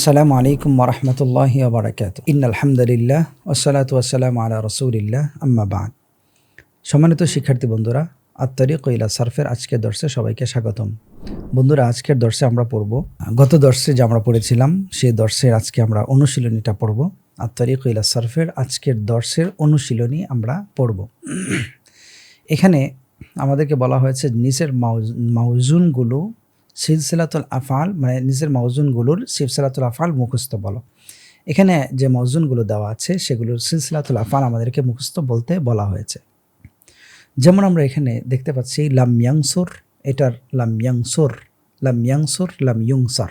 আসসালামু আলাইকুম ওরহমতুল্লাহি ওবরাকাত ইন আলহামদুলিল্লাহ ওসালাত ওয়াসালাম আলা রসুলিল্লাহ, আম্মা বাদ। সম্মানিত শিক্ষার্থী বন্ধুরা আত্মারি কৈলা সার্ফের আজকের দর্শে সবাইকে স্বাগতম। বন্ধুরা, আজকের দর্শে আমরা পড়ব, গত দর্শে যে আমরা পড়েছিলাম সেই দর্শের আজকে আমরা অনুশীলনীটা পড়ব। আত্মারি কৈলা সার্ফের আজকের দর্শের অনুশীলনী আমরা পড়ব। এখানে আমাদেরকে বলা হয়েছে নিচের মাউজ- মাউজুনগুলো সিলসিলাতুল আফাল মানে নিজের মাউজুনগুলোর সিলসিলাতুল আফাল মুখস্থ বলো। এখানে যে মাউজুনগুলো দেওয়া আছে, সেগুলোর সিলসিলাতুল আফাল আমাদেরকে মুখস্থ বলতে বলা হয়েছে। যেমন আমরা এখানে দেখতে পাচ্ছি, লাম ইয়াংসুর, এটার লাম ইয়াংসুর লাম ইয়াংসুর, লাম ইউংসার।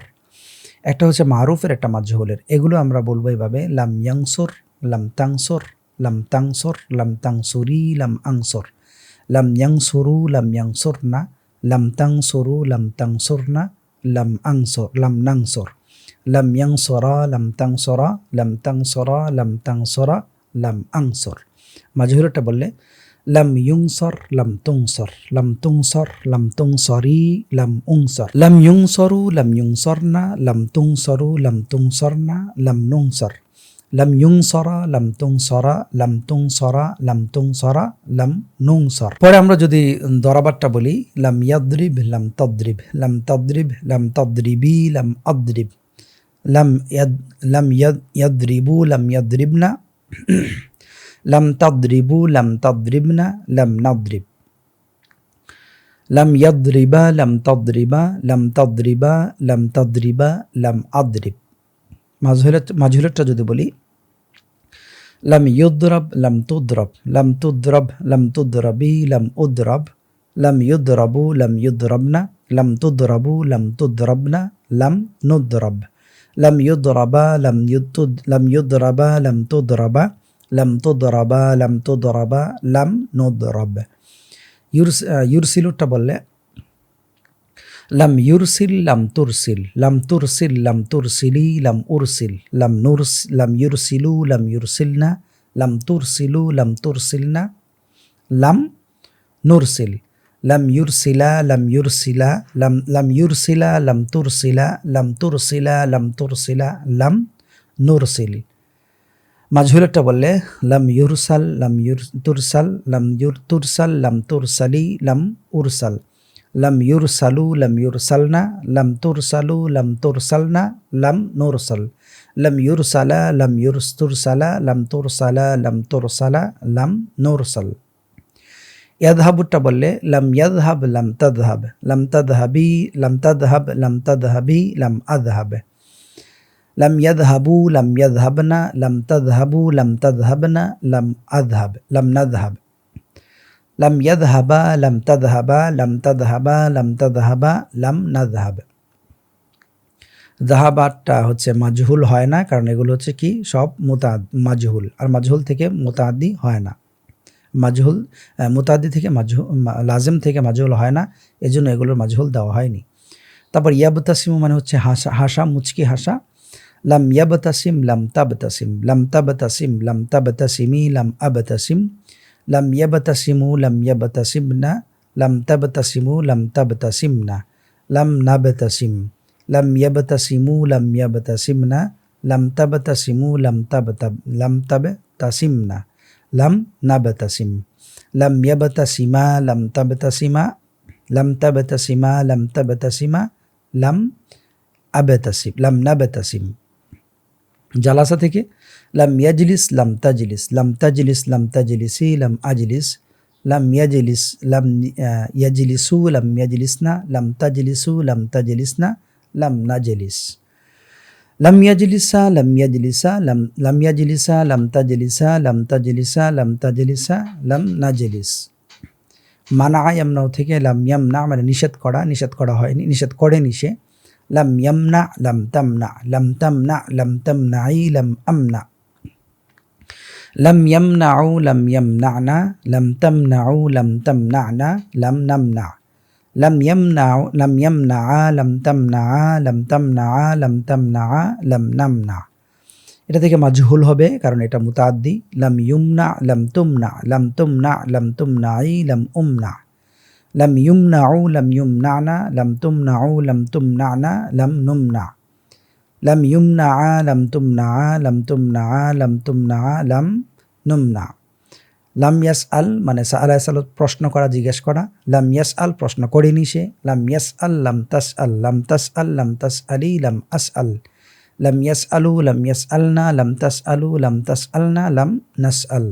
একটা হচ্ছে মারুফের, একটা মাজহুলের। এগুলো আমরা বলব এইভাবে লাম ইয়াংসুর, লাম তাংসুর লাম তাংসুর, লাম তাংসুরি, লাম আংসুর লাম ইয়াংসুরু লাম ইয়াংসুরনা লাম তাংসুরু লাম তাংসুরনা লাম আংসুর লাম নাংসুর লাম ইয়াংসরা লাম তাংসরা লাম তাংসরা লাম তাংসরা লাম আংসর মাজহুরটা বললে লাম ইউংসর লাম তুংসর লাম তুংসর লাম তুংসরি লাম উংসর লাম ইউংসরু লাম ইউংসরনা লাম তুংসরু লাম তুংসরনা লাম নুংসর লাম ইউংসরা লাম তুংসরা লাম তুংসরা লাম তুংসরা লাম নুংসর পরে আমরা যদি দরাবারটা বলি লাম ইয়াদ্রিব লাম তদ্রিব লাম তদ্রিব লাম তদ্রিবি লাম আদ্রিব লাম ইয়াদ লাম ইয়াদ ইয়াদ্রিবু লাম ইয়াদ্রিবনা লাম তাদ্রিবু লাম তাদ্রিবনা লাম নাদ্রিব লাম ইয়াদ্রিবা লাম তাদ্রিবা লাম তাদ্রিবা লাম তাদ্রিবা লাম আদ্রিব মাঝহুলের মাঝহুলেরটা যদি বলি, লাম ইউদ্রব, লাম তুদ্রব লাম তুদ্রব, লাম তুদ্রবি, লাম উদ্রব, লাম ইউদ্রবু, লাম ইউদ্রবনা, লাম তুদ্রবু, লাম তুদ্রবনা, লাম নুদ্রব, লাম ইউদ্রবা, লাম ইউতুদ, লাম ইউদ্রবা, লাম তুদ্রবা লাম তুদ্রবা লাম তুদ্রবা, লাম নুদ্রব। ইউরস ইউরসিলুরটা বললে লাম ইউরসিল লাম তুরসিল লাম তুরসিল লাম তুরসিলি লাম উরসিল লাম নুরস লাম ইউরসিলু লাম ইউরসিলনা লাম তুরসিলু লাম তুরসিলনা লাম নুরসিল লাম ইউরসিলা লাম ইউরসিলা লাম লাম ইউরসিলা লাম তুরসিলা লাম তুরসিলা লাম তুরসিলা লাম নুরসিল মাজহুরেরটা বললে লাম ইউরসাল লাম ইউর তুরসাল লাম ইউর তুরসাল লাম তুরসালি লাম উরসাল লাম ইউরসালু লাম ইউরসালনা লাম তুরসালু লাম তুরসালনা লাম নুরসাল লাম ইউরসালা লাম ইউরস্তুরসালা লাম তুরসালা লাম তুরসালা লাম নুরসাল ইয়াদহাবুরটা বললে লাম ইয়াদহাব লাম তাদহাব লাম তাদহাবি লাম তাদহাব লাম তাদহাবি লাম আদহাব লাম ইয়াদহাবু লাম ইয়াদহাবনা লাম তাদহাবু লাম তাদহাবনা লাম আদহাব লাম নাদহাব লাম ইয়াদহাবা লাম তাদহাবা লাম তাদহাবা লাম তাদহাবা লাম নাদহাব জাহাবারটা হচ্ছে মাজহুল হয় না, কারণ এগুলো হচ্ছে কি? সব মোতাদ, মাজহুল। আর মাজহুল থেকে মোতাদি হয় না। মাজহুল মোতাদি থেকে মাজহু লাজেম থেকে মাজহুল হয় না, এজন্য এগুলোর মাজহুল দেওয়া হয়নি। তারপর ইয়াবতাসিমু মানে হচ্ছে হাসা হাসা, মুচকি হাসা। লাম ইয়াবতাসিম লাম তাবতাসিম লাম তাবতাসিম লাম তাবতাসিমি লাম আবতাসিম লাম ইয়াবতাসিমু লাম ইয়াবতাসিমনা লাম তাবতাসিমু লাম তাবতাসিমনা লাম নাবতাসিম লাম ইয়াবতাসিমু লাম ইয়াবতাসিমনা লাম তাবতাসিমু লাম তাবতাব লাম তাবতাসিমনা লাম নাবতাসিম লাম ইয়াবতাসিমা লাম তাবতাসিমা লাম তাবতাসিমা লাম তাবতাসিমা লাম আবতাসিম লাম নাবতাসিম জালাসা থেকে লাম ইয়াজলিস, লাম তাজলিস লাম তাজলিস, লাম তাজলিসি, লাম আজলিস, লাম ইয়াজলিস, লাম ইয়াজলিসু, লাম ইয়াজলিসনা, লাম তাজলিসু, লাম তাজলিসনা, লাম নাজলিস। লাম ইয়াজলিসা লাম ইয়াজলিসা, লাম লাম ইয়াজলিসা, লাম তাজলিসা লাম তাজলিসা লাম তাজলিসা, লাম নাজলিস। মানা ইয়ামনাও থেকে লাম ইয়ামনা মানে নিষেধ করা নিষেধ করা হয়নি, নিষেধ করেনি সে। লাম ইয়ামনা লাম তামনা লাম তামনা লাম তামনাই লাম আমনা লাম ইয়ামনাউ লাম ইয়ামনানা লাম তামনাউ লাম তামনানা লাম নামনা লাম ইয়ামনাউ লাম ইয়ামনা লাম তামনা লাম তামনা লাম তামনা লাম নামনা এটা থেকে মাজহুল হবে, কারণ এটা মুতাদ্দি। লাম ইউমনা লাম তুমনা লাম তুমনা লাম তুমনাই লাম উমনা লাম ইউমনাউ লাম ইউমনানা লাম তুমনাউ লাম তুমনানা লাম নুমনা লাম ইউমনা আ লাম তুমনা আ লাম তুমনা আ লাম তুমনা আ লাম নুমনা লাম ইয়াস আল মানে সা আলাহ সাল প্রশ্ন করা, জিজ্ঞেস করা। লাম ইয়াস আল প্রশ্ন করেনি সে। লাম ইয়াস আল লাম তাস আল লাম তাস আল লাম তাস আলি লাম আস আল লাম ইয়াস আলু লাম ইয়াস আলনা লাম তাস আলু লাম তাস আলনা লাম নাস আল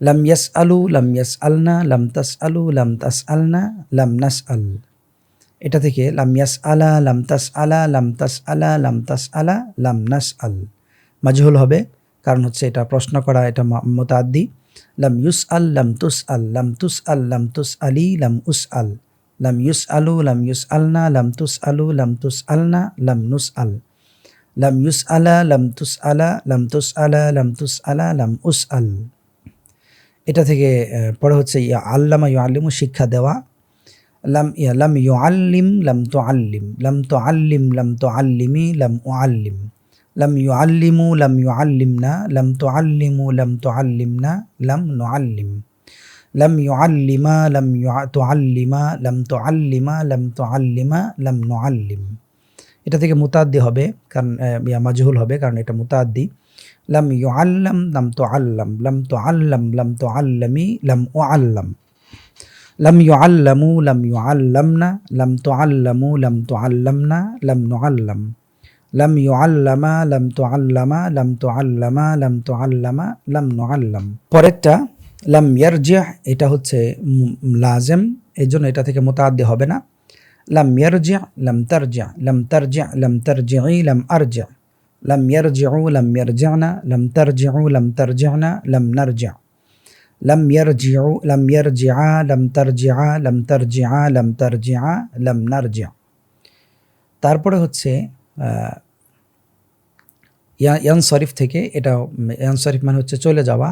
লাম ইয়াস আলু লাম ইয়াস আলনা লাম তাস আলু লাম তাস আলনা লাম নাস আল এটা থেকে লাম ইয়াস আলা লাম তাস আলা লাম তাস আলা লাম তাস আলা লাম নাস আল মাজহুল হবে, কারণ হচ্ছে এটা প্রশ্ন করা, এটা মোতাদ্দি। লাম ইউস আল লাম তুস আল লাম তুস আল লাম তুস আলি লাম উস আল লাম ইউস আলু লাম ইউস আলনা লাম তুস আলু লাম তুস আলনা লাম নুস আল লাম ইউস আলা লাম তুস আলা লাম তুস আলা লাম তুস আলা লাম উস আল এটা থেকে পরে হচ্ছে ইয়া আল্লামা ইউ আল্লিমু শিক্ষা দেওয়া। লাম, ইয়া লাম ইউ আল্লিম লাম তো আল্লিম লাম তো আল্লিম লাম তো আল্লিমি লাম ও আল্লিম লাম ইউ আল্লিমু লাম ইউ আল্লিমনা লাম তো আল্লিমু লাম তো আল্লিম না লাম নো আল্লিম লাম ইউ আল্লিমা লাম ইউ তো আল্লিমা লাম তো আল্লিমা লাম তো আল্লিমা লাম নো আল্লিম এটা থেকে মুতাদ্দি হবে, কারণ ইয়া মাজহুল হবে, কারণ এটা মুতাদ্দি। লম ইউ আল্লম লম তো আল্লম লম তো আল্লাম লাম তো আল্লামি লম ও আল্লাম লম ইউ আল্লামু লাম ইউ আল্লাম না লাম তো আল্লমু লম তো আল্লাম না লম নো আল্লাম লাম ইউ আল্লামা লাম তো আল্লামা লাম তো আল্লামা লম তো আল্লামা লম নো আল্লাম পরেরটা লাম ইয়ারজিয়া এটা হচ্ছে লাজেম এই জন্য এটা থেকে মোতাদ্দি হবে না। লম ইয়ারজিয়া লাম তারজিয়া লাম তারজিয়া লাম তারজিয়া লাম আরজিয়া লাম ইয়ারজিউ লাম ইয়ারজিনা লাম তারজিউ লাম তারজিনা লাম নারজিহ লাম ইয়ারজিউ লাম ইয়ারজিআ লাম তারজিআ লাম তারজিআ লাম তারজিআ লাম নারজিআ তারপরে হচ্ছে ইয়ান শরীফ থেকে এটা, ইয়ান শরীফ মানে হচ্ছে চলে যাওয়া।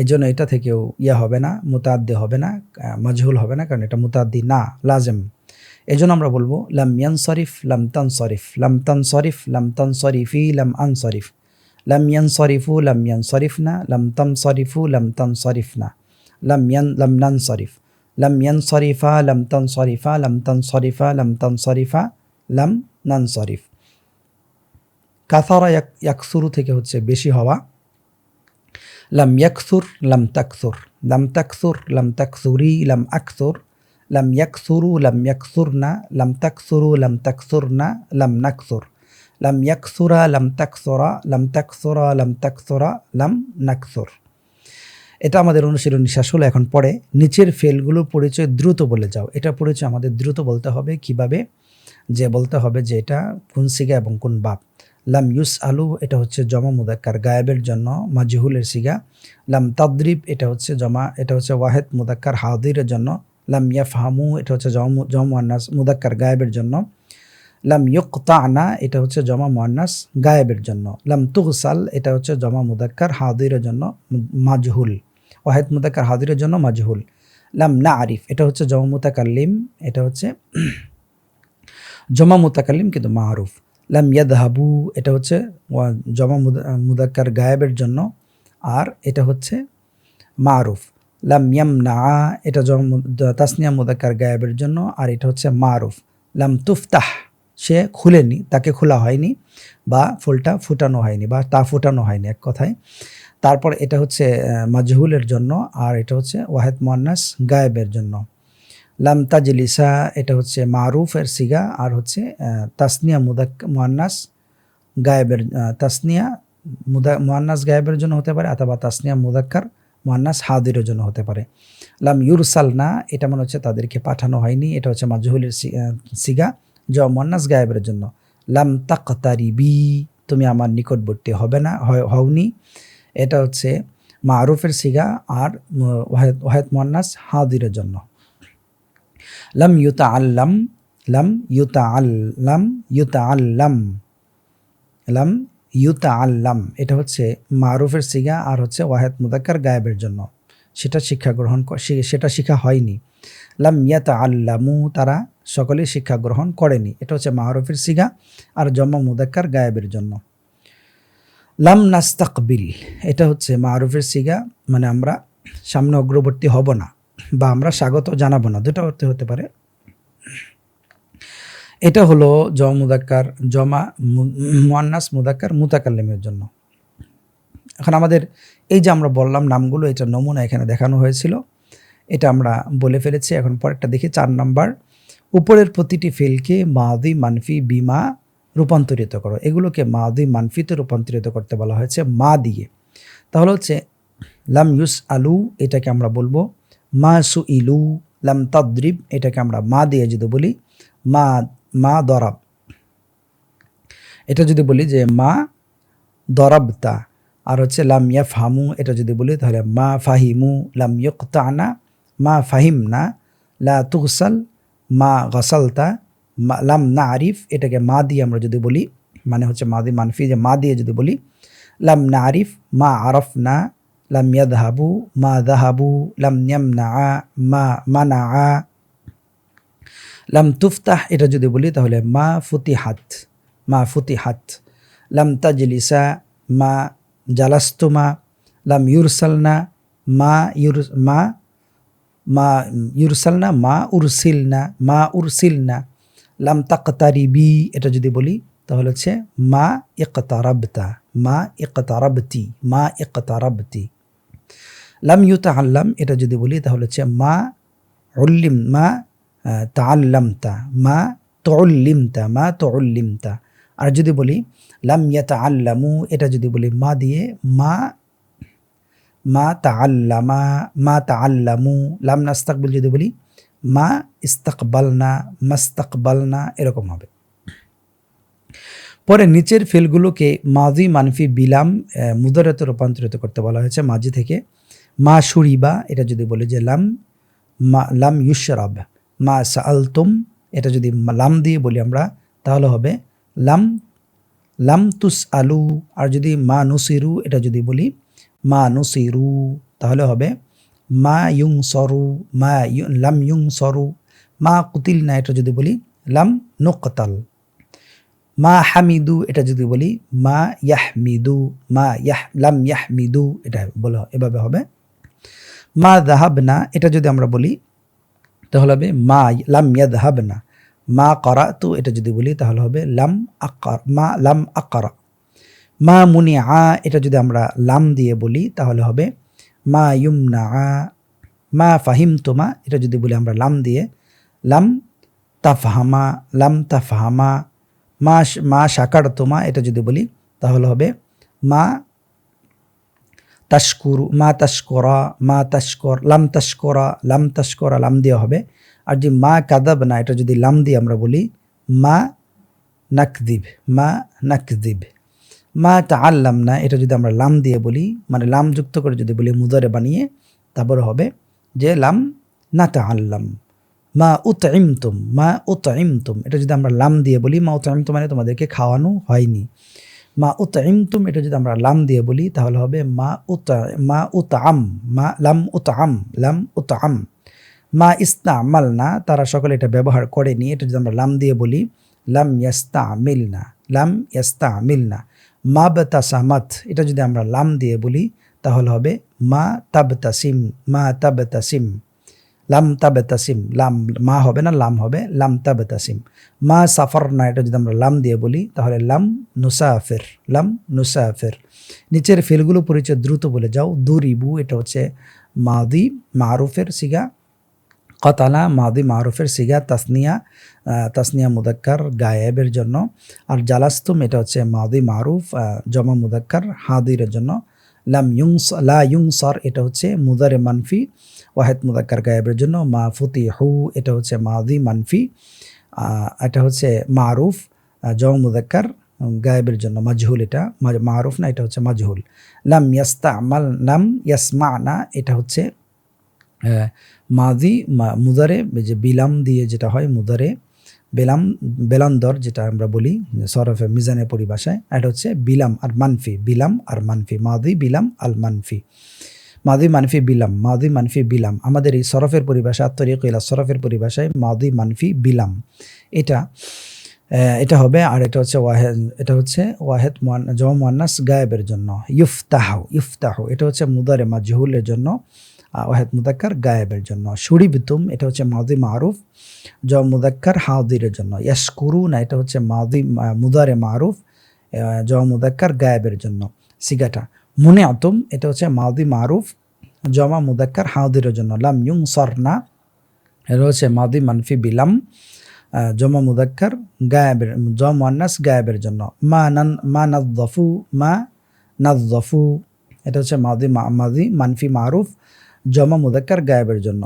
এই জন্য এটা থেকেও ইয়া হবে না, মুতাদ্দি হবে না মজহুল হবে না, কারণ এটা মুতাদ্দি না, লাজেম। এই জন্য আমরা বলব, লাম ইয়ান শরীফ লাম তান শরীফ লাম তান শরীফ লাম তান শরীফি লাম আন শরীফ লাম ইয়ান শরীফু লাম ইয়ান শরীফনা লাম তাম শরীফু লাম তান শরীফনা লাম ইয়ান, লাম নান শরীফ লাম ইয়ান শরীফা লাম তান শরীফা লাম তান শরীফা লাম তান শরীফা লাম নান শরীফ কাথারা ইয়াকসুরু থেকে হচ্ছে বেশি হওয়া। লাম ইয়াকসুর, লাম তাকসুর। লাম তাকসুর, লাম তাকসুরি, লাম আকসুর। লাম ইয়াকসুরু লাম ইয়াকসুরনা লাম তাকসুরু লাম তাকসুর না লাম নাকসুর লাম ইয়াকসুরা লাম তাকসরা লাম তাকসরা লাম তাকসরা লাম নাকসুর এটা আমাদের অনুশীলনী শেষ হলো, এখন পরে নিচের ফেলগুলোর পরিচয় দ্রুত বলে যাও। এটা পরিচয় আমাদের দ্রুত বলতে হবে, কীভাবে? যে বলতে হবে যে এটা কোন সিগা এবং কোন বাপ। লাম ইউস আলু এটা হচ্ছে জমা মুদাক্কার, গায়েবের জন্য মাজহুলের সিগা। লাম তাদ্রিব, এটা হচ্ছে জমা, এটা হচ্ছে ওয়াহেদ মুদাক্কার, হাদিরের জন্য লাম ইয়াফহামু এটা হচ্ছে জমা জমা মুদাক্কার গায়েবের জন্য। লাম ইউকতানা এটা হচ্ছে জমা মোয়ান্নাস গায়েবের জন্য। লাম তুহসাল এটা হচ্ছে জমা মুদাক্কার হাদিরের জন্য মাজহুল। ওয়াহেদ মুদাক্কার হাদিরের জন্য মাজহুল। লাম না আরিফ এটা হচ্ছে জমা মুতাকাল্লিম, এটা হচ্ছে জমা মুতাকাল্লিম কিন্তু মারুফ লাম ইয়াদহাবু এটা হচ্ছে জমা মুদাক্কার গায়েবের জন্য। আর এটা হচ্ছে মারুফ। লাম ইয়াম না এটা তাসনিয়া মুদাক্কার গায়েবের জন্য, আর এটা হচ্ছে মারুফ। লাম তুফতাহ, সে খুলেনি, তাকে খোলা হয়নি, বা ফুলটা ফুটানো হয়নি, বা তা ফুটানো হয়নি এক কথায়। তারপর এটা হচ্ছে মাজহুলের জন্য, আর এটা হচ্ছে ওয়াহেদ মোয়ান্নাস গায়েবের জন্য। লাম তাজলিসা, এটা হচ্ছে মারুফের সিগা, আর হচ্ছে তাসনিয়া মুদাক মোয়ান্নাস গায়েবের তাসনিয়া মুদা, মোয়ান্নাস গায়েবের জন্য হতে পারে, অথবা তাসনিয়া মুদাক্কার মোয়ান্নাস হাদিরের জন্য হতে পারে। লাম ইউরসাল না এটা মনে হচ্ছে তাদেরকে পাঠানো হয়নি, এটা হচ্ছে মাজহুলের সিগা জ মন্নাস গায়েবের জন্য। লাম তাকতারি বি তুমি আমার নিকটবর্তী হবে না হওনি। এটা হচ্ছে মারুফের সিগা আর ওয়াহেদ মন্নাস হাদিরের জন্য। লাম ইউতা আল্লাম লাম ইউতা আল্লাম ইউতা আল্লাম লাম ইউতা আল্লাম এটা হচ্ছে মারুফের সিগা আর হচ্ছে ওয়াহেদ মুদাক্কার গায়েবের জন্য। সেটা শিক্ষা গ্রহণ সেটা শিখা হয়নি। লাম ইয়াতা আল্লামু তারা সকলেই শিক্ষা গ্রহণ করেনি। এটা হচ্ছে মাহরফের সিগা আর জমা মুদাক্কার গায়েবের জন্য। লাম নাস্তাকবিল, এটা হচ্ছে মাহরুফের সিগা মানে আমরা সামনে অগ্রবর্তী হব না বা আমরা স্বাগত জানাব না। দুটো অর্থে হতে পারে এটা হলো জমা মুদাক্কার, জমা মুয়ান্নাস মুদাক্কার মুতাকাল্লিমের জন্য। এখন আমাদের এই যে আমরা বললাম নামগুলো, এটা নমুনা এখানে দেখানো হয়েছিল। এটা আমরা বলে ফেলেছি, এখন পরেরটা দেখি। চার নাম্বার, উপরের প্রতিটি ফেলকে মাদি মানফি বিমা রূপান্তরিত করো। এগুলোকে মাদি মানফিতে রূপান্তরিত করতে বলা হয়েছে, মা দিয়ে। তাহলে হচ্ছে, লাম ইউস আলু এটাকে আমরা বলব। মা সু ইলু লাম তদ্রিব, এটাকে আমরা মা দিয়ে যদি বলি, মা মা দরাব। এটা যদি বলি যে মা দরাবতা, আর হচ্ছে লাম ফামু এটা যদি বলি তাহলে মা ফাহিমু, লাম ইয়ক্তানা, মা ফাহিমনা, লা তুগসাল, মা গসালতা, মা লাম না আরিফ এটাকে মা দিয়ে আমরা যদি বলি মানে হচ্ছে মাদি মানফি, যে মা দিয়ে যদি বলি, লাম না আরিফ মা আরফ না লাম ইয়াদহাবু, মা দাহাবু, লাম ইয়ামনা মা মানা লাম তুফতাহ, এটা যদি বলি তাহলে মা ফুতিহাত মা ফুতিহাত। লাম তাজলিসা, মা জালাস্তুমা লাম ইউরসালনা, মা ইউর, মা মা ইউরসালনা, মা উরসিলনা মা উরসিলনা। লাম তাকতারিবি, এটা যদি বলি তাহলে হচ্ছে মা ইকতারাবতা, মা ইকতারাবতি মা ইকতারাবতি। লাম ইউতা আল্লাম এটা যদি বলি তাহলে হচ্ছে মা উল্লিম, মা তাআল্লামতা, মা তুল্লিমতা মা তুল্লিমতা আর যদি বলি, লাম আল্লামু এটা যদি বলি, মা দিয়ে মা মা তাআল্লামা, মা তা আল্লামু লাম নাস্তাকবিল যদি বলি, মা ইস্তাকবালনা, মাস্তাকবালনা, এরকম হবে। পরে নিচের ফেলগুলোকে মাজি মানফি বিলাম মুদারাতে রূপান্তরিত করতে বলা হয়েছে মাঝি থেকে। মা সুরিবা, এটা যদি বলি যে লাম, মা, লাম ইউশরাব। মা সাআলতুম, এটা যদি লাম দিয়ে বলি আমরা, তাহলে হবে লাম লাম তুস আলু আর যদি মা নুসিরু, এটা যদি বলি মা নুসিরু, তাহলে হবে মা ইউং সরু মা লাম ইউং সরু মা কুতিল না এটা যদি বলি লাম নুকতাল, মা হামিদু, এটা যদি বলি মা ইয়াহমিদু, মা ইয়াহ, লাম ইয়াহমিদু, এটা বলা, এভাবে হবে। মা দাহাবনা এটা যদি আমরা বলি তাহলে হবে মা লাম ইয়াদহাবনা। মা করাতু, এটা যদি বলি তাহলে হবে লাম আকার, মা লাম আকারা। মা মুনি আ এটা যদি আমরা লাম দিয়ে বলি তাহলে হবে মা ইউমনা আ মা ফাহিম তোমা এটা যদি বলি আমরা লাম দিয়ে। লাম তাফহামা লাম তাফহামা, মা মা শাকার তোমা এটা যদি বলি তাহলে হবে মা তাস্কুরু মা তাস্করা মা তাস্কর লাম তাস্করা লাম তাস্করা লাম দেওয়া হবে। আর যে মা কাদাব না এটা যদি লাম দিয়ে আমরা বলি, মা নাকদিব মা নাকদিব। মা তাআল্লাম না এটা যদি আমরা লাম দিয়ে বলি মানে লাম যুক্ত করে যদি বলি, মুদারে বানিয়ে, তারপরে হবে যে লাম না তাআল্লাম। মা উতইমতুম মা উতইমতুম এটা যদি আমরা লাম দিয়ে বলি, মা উতইমতুম মানে তোমাদেরকে খাওয়ানো হয়নি। মা উতইমতুম এটা যদি আমরা লাম দিয়ে বলি, তাহলে হবে মা উত, মা উতআম, মা লাম উতআম লাম উতআম। মা ইস্তামাল না তারা সকলে এটা ব্যবহার করেনি, এটা যদি আমরা লাম দিয়ে বলি, লাম ইয়াস্তামিল না লাম ইয়াস্তামিল না মা বেতাসামাত, এটা যদি আমরা লাম দিয়ে বলি, তাহলে হবে মা তাবতাসিম মা তাবতাসিম। লাম তাবতাসিম, লাম, মা হবে না, লাম হবে, লাম তাবতাসিম। মা সাফর না, এটা যদি আমরা লাম দিয়ে বলি, তাহলে লাম নুসাফের, লাম নুসাফির। নিচের ফেলগুলো পরিচয় দ্রুত বলে যাও। দুরিবু, এটা হচ্ছে মাদি মারুফের সিগা। কতালা, মাদি মারুফের সিগা, তাসনিয়া তাসনিয়া মুদাক্কার গায়েবের জন্য। আর জালাস্তুম, এটা হচ্ছে মাদি মারুফ জমা মুদাক্কার হাদিরের জন্য। লাম ইউংস, লা ইউংসর, এটা হচ্ছে মুদারে মানফি। ওয়াহেদ মুদাক্কার গায়েবের জন্য মা ফুতি হু এটা হচ্ছে মাদি মানফি এটা হচ্ছে মারুফ জমা মুদাক্কার গায়েবের জন্য মাজহুল এটা মারুফ না, এটা হচ্ছে মাজহুল। লাম ইয়াস্তা আমাল লাম ইয়াসমা না এটা হচ্ছে মাদি মুদারে যে বিলাম দিয়ে যেটা হয়, মুদারে, বেলাম, বেলান্দর যেটা আমরা বলি, সরফে মিজানের পরিভাষায়, এটা হচ্ছে বিলাম আর মানফি, বিলাম আর মানফি মাদি বিলাম আল মানফি। মাদি মানফি বিলাম মাদি মানফি বিলাম। আমাদের এই সরফের পরিভাষা আত্মরিক ইলা সরফের পরিভাষায় মাদি মানফি বিলাম। এটা এটা হবে আর এটা হচ্ছে ওয়াহেদ এটা হচ্ছে ওয়াহেদ জমা মুয়ান্নাস গায়েবের জন্য। ইফতাহ ইফতাহ এটা হচ্ছে মুদারে মাজহুলের জন্য ওয়াহেদ মুদাক্কার গায়েবের জন্য। সুরিবিতুম এটা হচ্ছে মাদি মারুফ জ মুদাক্কার হাদিরের জন্য। ইয়াসকুরু না এটা হচ্ছে মাদি মুদারে মারুফ আহ, জ মুদাক্কার গায়েবের জন্য। সিগাটা মুনে আতুম, এটা হচ্ছে মাদি মারুফ, জমা মুদাক্কার হাদিরের জন্য। লাম ইউং সরনা এটা হচ্ছে মাদি মানফি বিলাম জমা মুদাক্কার গায়েবের জ মুয়ান্নাস গায়েবের জন্য। মা নান, মা নাদ্দফু মা নাদ্দফু এটা হচ্ছে মাদি মাদি মানফি মারুফ, জমা মুদাক্কার গায়েবের জন্য।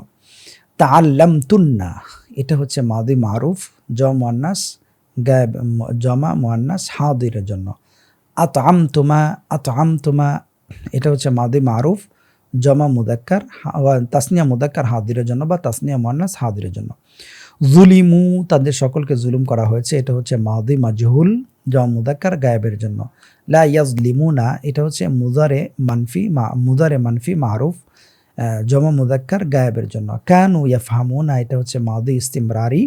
তাআল্লাম তুন্না এটা হচ্ছে মাদি মারুফ জ মুয়ান্নাস গায়েব, জমা মুয়ান্নাস হাদিরের জন্য। আতআম তুমা আতআম তুমা এটা হচ্ছে মাদি মারুফ, জমা মুদাক্কার তাসনিয়া মুদাক্কার হাদিরের জন্য বা তাসনিয়া মুয়ান্নাস হাদিরের জন্য। জুলিমু, তাদের সকলকে জুলুম করা হয়েছে, এটা হচ্ছে মাদি মাজহুল, জমা মুদাক্কার গায়েবের জন্য। লা ইয়াজলিমুনা, এটা হচ্ছে মুদারে মানফি মা, মুদারে মানফি মারুফ জমা মুদাক্কার গায়েবের জন্য। কানু ইয়াফহামুনা, এটা হচ্ছে মাদি ইস্তিমরারি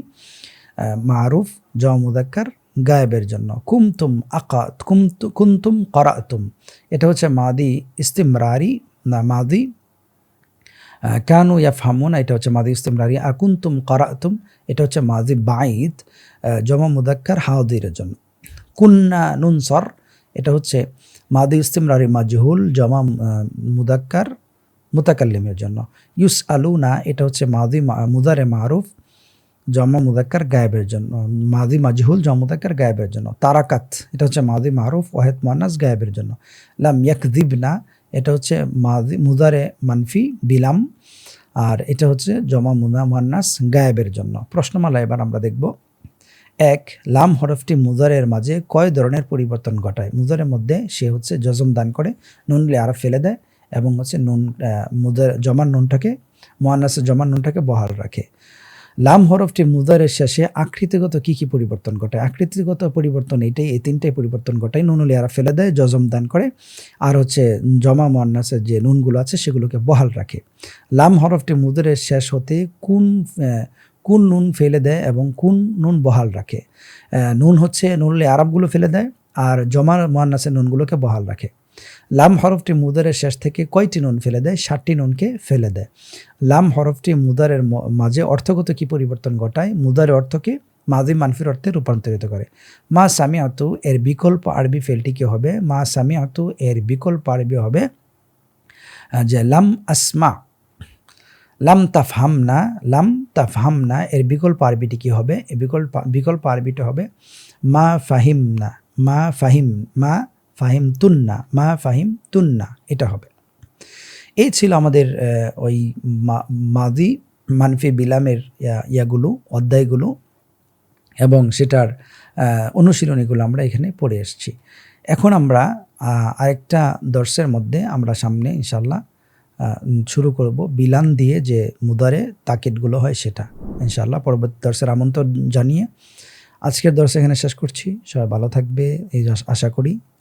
মারুফ, জমা মুদাক্কার গায়েবের জন্য। কুমতুম আকা কুমতু কুন্তুম করাতুম। এটা হচ্ছে মাদি ইস্তিমরারি না মাদি কানু ইয়াফহামুনা এটা হচ্ছে মাদি ইস্তিমরারি। আকুন্তুম করাতুম এটা হচ্ছে মাদি আহ, জমা মুদাক্কার হাউদিরের জন্য। কুন্না নুনসর এটা হচ্ছে মাদি ইস্তিমরারি মাজহুল জমা মুদাক্কার মুতাকাল্লিমের জন্য। ইউস আলুনা এটা হচ্ছে মাদি মুদারে মারুফ জমা মুদাক্কার গায়েবের জন্য, মাদি মাজহুল জমা মুদাক্কার গায়েবের জন্য, তারাকাত, এটা হচ্ছে মাদি মারুফ, ওয়াহেদ মান্নাস গায়েবের জন্য। লাম ইয়াকদিবনা, এটা হচ্ছে মাদি মুদারে মানফি, বিলাম, আর এটা হচ্ছে জমা মুদা মান্নাস গায়েবের জন্য। প্রশ্নমালা এবার আমরা দেখব। এক, লাম হরফটি মুজারের মাঝে কয় ধরনের পরিবর্তন ঘটায়? মুদারের মধ্যে সে হচ্ছে জজম দান করে, নুন লে আরফ ফেলে দেয়, এবং হচ্ছে নুন মুদার, জমার নুনটাকে মোয়ান্নাসের জমার নুনটাকে বহাল রাখে। লাম হরফটি মুদারের শেষে আকৃতিগত কি কি পরিবর্তন ঘটায়? আকৃতিগত পরিবর্তন এটাই, এই তিনটাই পরিবর্তন ঘটায়। নুনুল ইয়ারা ফেলে দেয় জজম দান করে। আর হচ্ছে জমা মোয়ান্নাসের যে নুনগুলো আছে সেগুলোকে বহাল রাখে। লাম হরফটি মুদারের শেষ হতে কোন কোন নুন ফেলে দেয় এবং কোন নুন বহাল রাখে। নুন হচ্ছে নুনলে আরবগুলো ফেলে দেয়, আর জমা মোয়ান্নাসের নুনগুলোকে বহাল রাখে। লাম হরফটি মুদারের শেষ থেকে কয়টি নুন ফেলে দেয়? ষাটটি নুনকে ফেলে দেয়। লাম হরফটি মুদারের মাঝে অর্থগত কি পরিবর্তন ঘটায়? মুদারের অর্থকে মাদি মানফির অর্থে রূপান্তরিত করে। মা সামি আতু এর বিকল্প আরবি ফেলটি কি হবে? মা সামি আতু এর বিকল্প আরবি হবে যে লাম আসমা, লাম তাফহাম না লাম তাফহাম না এর বিকল্প আরবিটি কি হবে? বিকল্প বিকল্প আরবিটা হবে মা ফাহিম না মা ফাহিম, মা ফাহিম তুন্না মা ফাহিম তুন্না এটা হবে। এই ছিল আমাদের ওই মাদি মানফি বিলামের, ইয়া- ইয়াগুলো, অধ্যায়গুলো এবং সেটার অনুশীলনীগুলো আমরা এখানে পড়ে এসেছি। এখন আমরা আরেকটা দর্শের মধ্যে আমরা সামনে ইনশাল্লাহ শুরু করব। বিলান দিয়ে যে মুদারে তাকিদগুলো হয় সেটা। ইনশাল্লাহ পরবর্তী দর্শের আমন্ত্রণ জানিয়ে আজকের দর্শ এখানে শেষ করছি। সবাই ভালো থাকবে, এই আশা করি।